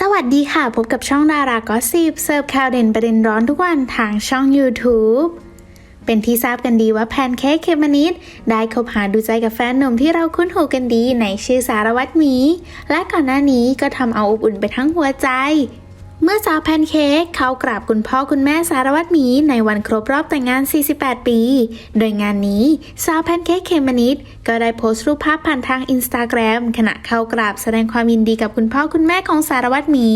สวัสดีค่ะ พบกับช่องดารากอสิบเสิร์ฟข่าวเด่นประเด็นร้อนทุกวันทางช่อง YouTube เป็นที่ทราบกันดีว่าแพนเค้กเคมานิดได้คบหาดูใจกับแฟนหนุ่มที่เราคุ้นหูกันดีในชื่อสารวัตรหมี และก่อนหน้านี้ก็ทำเอาอบอุ่นไปทั้งหัวใจ เมื่อสาวแพนเค้กเข้ากราบคุณพ่อคุณแม่สารวัตรหมีในวันครบรอบแต่งงาน 48 ปี โดยงานนี้สาวแพนเค้กเคมนิดก็ได้โพสต์รูปภาพผ่านทางอินสตาแกรมขณะเข้ากราบแสดงความยินดีกับคุณพ่อคุณแม่ของสารวัตรหมี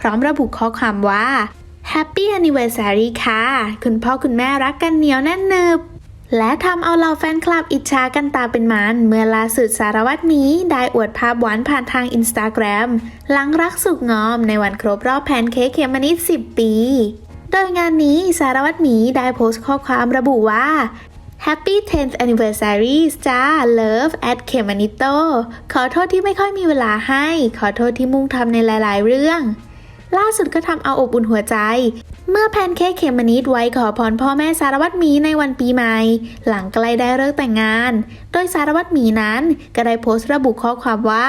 พร้อมระบุข้อความว่า Happy Anniversary ค่ะ คุณพ่อคุณแม่รักกันเหนียวแน่นหนึบ และทำเอาเหล่าแฟนคลับอิจฉากันตาเป็นมัน เมื่อล่าสุดสารวัตรหมีได้อวดภาพหวานผ่านทางอินสตาแกรมหลังรักสุกงอมในวันครบรอบแพนเค้กเขมมะนิด 10 ปี โดยงานนี้สารวัตรหมีได้โพสต์ข้อความระบุว่า Happy 10th anniversary จ้า Love at k e m a n i t o ขอโทษที่ไม่ค่อยมีเวลาให้ ขอโทษที่มุ่งทำในหลาย ๆ เรื่อง ล่าสุดก็ทำเอาอบอุ่นหัวใจ เมื่อแพนเค้กเขมนิดไว้ขอพรพ่อแม่สารวัตรหมีในวันปีใหม่ หลังใกล้ได้เลิกแต่งงาน โดยสารวัตรหมีนั้นก็ได้โพสต์ระบุข้อความว่า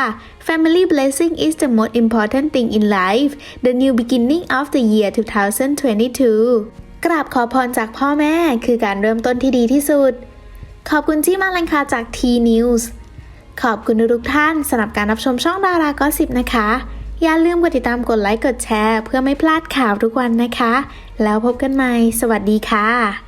Family blessing is the most important thing in life the new beginning of the year 2022กราบขอพรจากพ่อแม่คือการเริ่มต้นที่ดีที่สุด ขอบคุณที่มาลังคาจาก T News ขอบคุณทุกท่านสำหรับการรับชมช่องดาราก็สิบนะคะ อย่าลืมกดติดตามกดไลค์กดแชร์ เพื่อไม่พลาดข่าวทุกวันนะคะ แล้วพบกันใหม่ สวัสดีค่ะ